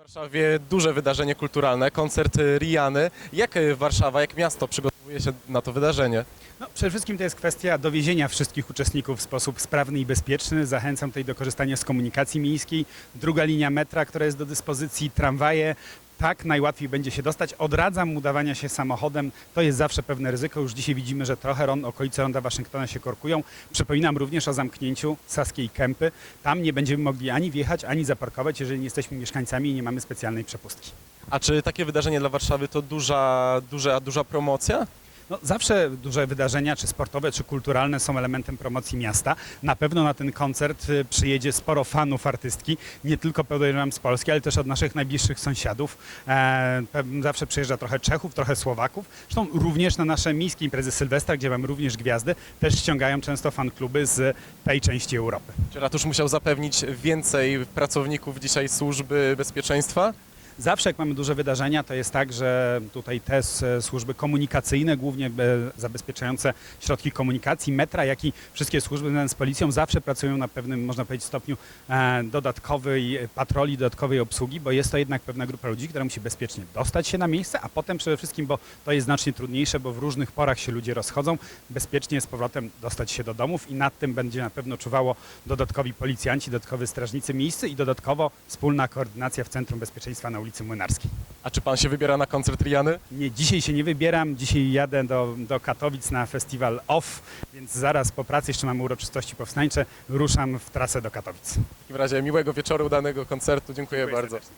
Warszawie duże wydarzenie kulturalne, koncert Riany. Jak Warszawa, jak miasto przygotowuje się na to wydarzenie? No, przede wszystkim to jest kwestia dowiezienia wszystkich uczestników w sposób sprawny i bezpieczny. Zachęcam tutaj do korzystania z komunikacji miejskiej. Druga linia metra, która jest do dyspozycji, tramwaje. Tak najłatwiej będzie się dostać. Odradzam udawania się samochodem. To jest zawsze pewne ryzyko. Już dzisiaj widzimy, że trochę ron, okolice ronda Waszyngtona się korkują. Przypominam również o zamknięciu Saskiej Kępy. Tam nie będziemy mogli ani wjechać, ani zaparkować, jeżeli nie jesteśmy mieszkańcami i nie mamy specjalnej przepustki. A czy takie wydarzenie dla Warszawy to duża, duża, duża promocja? No, zawsze duże wydarzenia, czy sportowe, czy kulturalne są elementem promocji miasta. Na pewno na ten koncert y, przyjedzie sporo fanów artystki, nie tylko podejrzewam z Polski, ale też od naszych najbliższych sąsiadów. E, zawsze przyjeżdża trochę Czechów, trochę Słowaków. Zresztą również na nasze miejskie imprezy Sylwestra, gdzie mamy również gwiazdy, też ściągają często fan-kluby z tej części Europy. Czy ratusz musiał zapewnić więcej pracowników dzisiaj służby bezpieczeństwa? Zawsze jak mamy duże wydarzenia, to jest tak, że tutaj te s- służby komunikacyjne, głównie e, zabezpieczające środki komunikacji, metra, jak i wszystkie służby z policją, zawsze pracują na pewnym, można powiedzieć, stopniu e, dodatkowej patroli, dodatkowej obsługi, bo jest to jednak pewna grupa ludzi, która musi bezpiecznie dostać się na miejsce, a potem przede wszystkim, bo to jest znacznie trudniejsze, bo w różnych porach się ludzie rozchodzą, bezpiecznie z powrotem dostać się do domów i nad tym będzie na pewno czuwało dodatkowi policjanci, dodatkowi strażnicy miejscy i dodatkowo wspólna koordynacja w Centrum Bezpieczeństwa na ulicy Młynarskiej. A czy pan się wybiera na koncert Riany? Nie, dzisiaj się nie wybieram, dzisiaj jadę do, do Katowic na festiwal OFF, więc zaraz po pracy, jeszcze mamy uroczystości powstańcze, ruszam w trasę do Katowic. W takim razie miłego wieczoru, udanego koncertu. Dziękuję, Dziękuję bardzo. serdecznie.